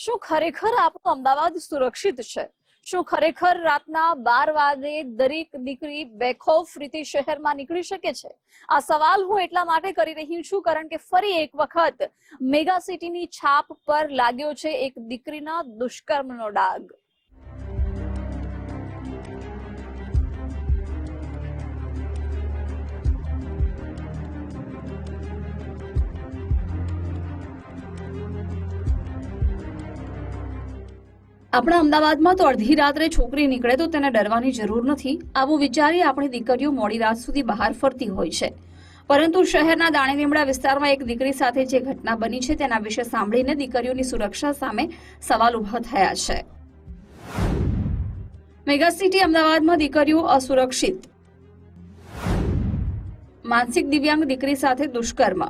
શું ખરેખર આપણું અમદાવાદ સુરક્ષિત છે? શું ખરેખર રાતના બાર વાગે દરેક દીકરી બેખોફ રીતે શહેરમાં નીકળી શકે છે? આ સવાલ હું એટલા માટે કરી રહી છું કારણ કે ફરી એક વખત મેગા સિટીની છાપ પર લાગ્યો છે એક દીકરીના દુષ્કર્મનો ડાઘ. આપણા અમદાવાદમાં તો અડધી રાત્રે છોકરી નીકળે તો તેને ડરવાની જરૂર નથી. આવું વિચારી આપણી દીકરીઓ મોડી રાત સુધી બહાર ફરતી હોય છે. પરંતુ શહેરના દાણીલીમડા વિસ્તારમાં એક દીકરી સાથે જે ઘટના બની છે તેના વિશે સાંભળીને દીકરીઓની સુરક્ષા સામે સવાલ ઊભા થયા છે. મેગા સિટી અમદાવાદમાં દીકરીઓ અસુરક્ષિત. માનસિક દિવ્યાંગ દીકરી સાથે દુષ્કર્મ.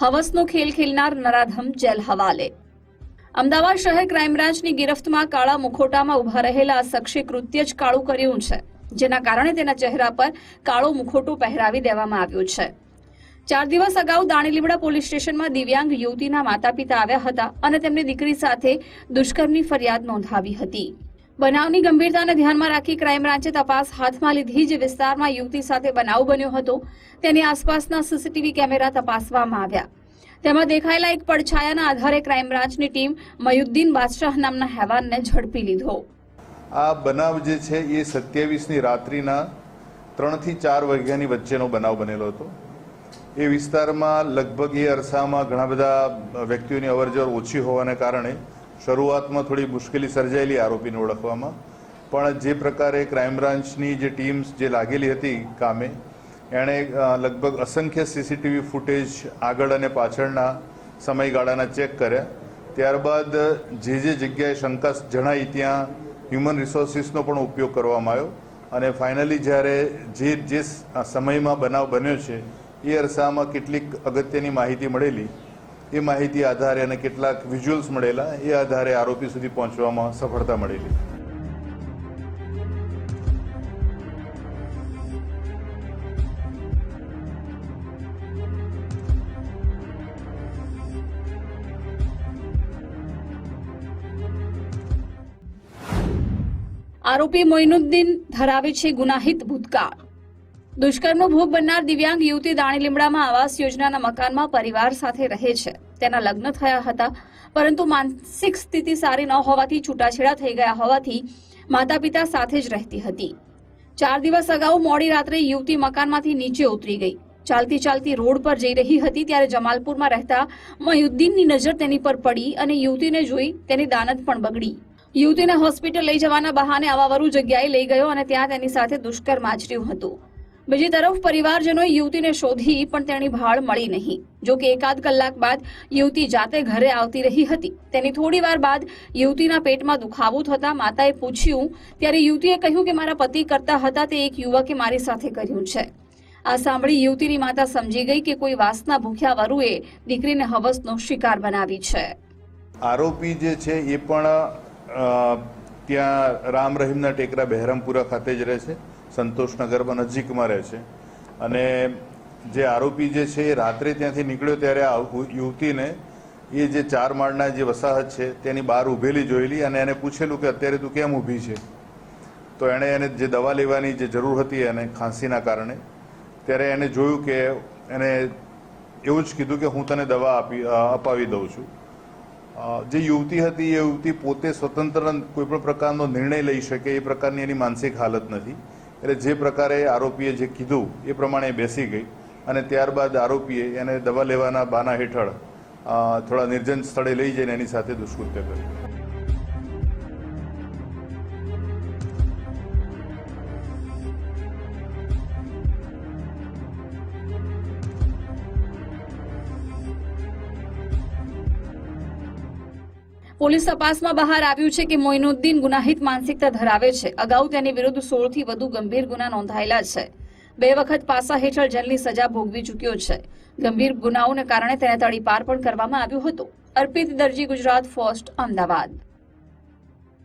હવસનો ખેલ ખેલનાર નરાધમ જેલ હવાલે. અમદાવાદ શહેર ક્રાઇમ બ્રાન્ચની ગિરફ્તમાં કાળા મુખોટામાં ઊભા રહેલા શખ્સે કૃત્ય જ કાળું કર્યું છે, જેના કારણે તેના ચહેરા પર કાળો મુખોટો પહેરાવી દેવામાં આવ્યો છે. ચાર દિવસ અગાઉ દાણીલીમડા પોલીસ સ્ટેશનમાં દિવ્યાંગ યુવતીના માતા પિતા આવ્યા હતા અને તેમની દીકરી સાથે દુષ્કર્મની ફરિયાદ નોંધાવી હતી. બનાવની ગંભીરતાને ધ્યાનમાં રાખી ક્રાઇમ બ્રાન્ચે તપાસ હાથમાં લીધી જે વિસ્તારમાં યુવતી સાથે બનાવ બન્યો હતો. તેની આસપાસના સીસીટીવી કેમેરા તપાસવામાં આવ્યા. તેમાં દેખાયેલા એક પડછાયાના આધારે ક્રાઇમ બ્રાન્ચની ટીમ મયુદ્દીન બાદશાહ નામના હેવાનને ઝડપી લીધો. આ બનાવ જે છે, એ સત્યાવીસની રાત્રિના ત્રણથી ચાર વાગ્યાની વચ્ચેનો બનાવ બનેલો હતો. એ વિસ્તારમાં લગભગ એ અરસામાં ઘણા બધા વ્યક્તિઓની અવરજવર ઓછી હોવાને કારણે શરૂઆતમાં થોડી મુશ્કેલી સર્જાયેલી આરોપીને ઓળખવામાં. પણ જે પ્રકારે ક્રાઇમ બ્રાન્ચની જે ટીમ્સ જે લાગેલી હતી કામે એણે લગભગ અસંખ્ય સીસીટીવી ફૂટેજ આગળ અને પાછળના સમયગાળાના ચેક કર્યા. ત્યારબાદ જે જે જગ્યાએ શંકા જણાઈ ત્યાં હ્યુમન રિસોર્સિસનો પણ ઉપયોગ કરવામાં આવ્યો. અને ફાઇનલી જ્યારે જે જે સમયમાં બનાવ બન્યો છે, એ અરસામાં કેટલીક અગત્યની માહિતી મળેલી. એ માહિતી આધારે અને કેટલાક વિઝ્યુઅલ્સ મળેલા, એ આધારે આરોપી સુધી પહોંચવામાં સફળતા મળેલી. આરોપી મોઇનુદ્દીન ધરાવે છે ગુનાહિત ભૂતકાળ. દુષ્કર્મનો ભોગ બનનાર દિવ્યાંગ યુવતી દાણી લીમડામાં આવાસ યોજનાના મકાનમાં પરિવાર સાથે રહે છે. તેના લગ્ન થયા હતા, પરંતુ માનસિક સ્થિતિ સારી ન હોવાથી છૂટાછેડા થઈ ગયા હોવાથી માતા પિતા સાથે જ રહેતી હતી. ચાર દિવસ અગાઉ મોડી રાત્રે યુવતી મકાનમાંથી નીચે ઉતરી ગઈ. ચાલતી ચાલતી રોડ પર જઈ રહી હતી ત્યારે જમાલપુરમાં રહેતા મયુદ્દીનની નજર તેની પર પડી અને યુવતીને જોઈ તેની દાનત પણ બગડી. યુવતીને હોસ્પિટલ લઈ જવાના બહાને અવાવરુ જગ્યાએ લઈ ગયો અને ત્યાં તેની સાથે દુષ્કર્મ આચર્યું હતું. બીજી તરફ પરિવારજનોએ યુવતીને શોધી પણ તેની ભાળ મળી નહીં. જો કે એકાદ કલાક બાદ યુવતી જાતે ઘરે આવતી રહી હતી. તેની થોડી વાર બાદ યુવતીના પેટમાં દુખાવો થતા માતાએ પૂછ્યું, ત્યારે યુવતીએ કહ્યું કે મારા પતિ કરતા હતા તે એક યુવકે મારી સાથે કર્યું છે. આ સાંભળી યુવતીની માતા સમજી ગઈ કે કોઈ વાસના ભૂખ્યા વરુએ દીકરીને હવસનો શિકાર બનાવી છે. આરોપી જે છે એ પણ ત્યાં રામ રહીમના ટેકરા બહેરામપુરા ખાતે જ રહે છે. સંતોષનગરમાં નજીકમાં રહે છે. અને જે આરોપી જે છે, એ રાત્રે ત્યાંથી નીકળ્યો ત્યારે આ યુવતીને એ જે ચાર માળના જે વસાહત છે, તેની બહાર ઊભેલી જોયેલી અને એને પૂછેલું કે અત્યારે તું કેમ ઊભી છે? તો એણે એને જે દવા લેવાની જે જરૂર હતી એને ખાંસીના કારણે, ત્યારે એને જોયું કે એને એવું જ કીધું કે હું તને દવા આપી અપાવી દઉં છું. જે યુવતી હતી, એ યુવતી પોતે સ્વતંત્ર કોઈ પણ પ્રકારનો નિર્ણય લઈ શકે, એ પ્રકારની એની માનસિક હાલત નથી. એટલે જે પ્રકારે આરોપીએ જે કીધું, એ પ્રમાણે બેસી ગઈ. અને ત્યારબાદ આરોપીએ એને દવા લેવાના બાના હેઠળ થોડા નિર્જન સ્થળે લઈ જઈને એની સાથે દુષ્કૃત્ય કર્યું. પોલીસ તપાસમાં બહાર આવ્યું છે કે મોઇનુદ્દીન ગુનાહિત માનસિકતા ધરાવે છે. અગાઉ તેની વિરુદ્ધ સોળથી વધુ ગંભીર ગુના નોંધાયેલા છે. બે વખત પાસા હેઠળ જેલની સજા ભોગવી ચૂક્યો છે. ગંભીર ગુનાઓને કારણે તેને તડીપાર પણ કરવામાં આવ્યું હતું. અર્પિત દરજી, ગુજરાત, ફર્સ્ટ, અમદાવાદ.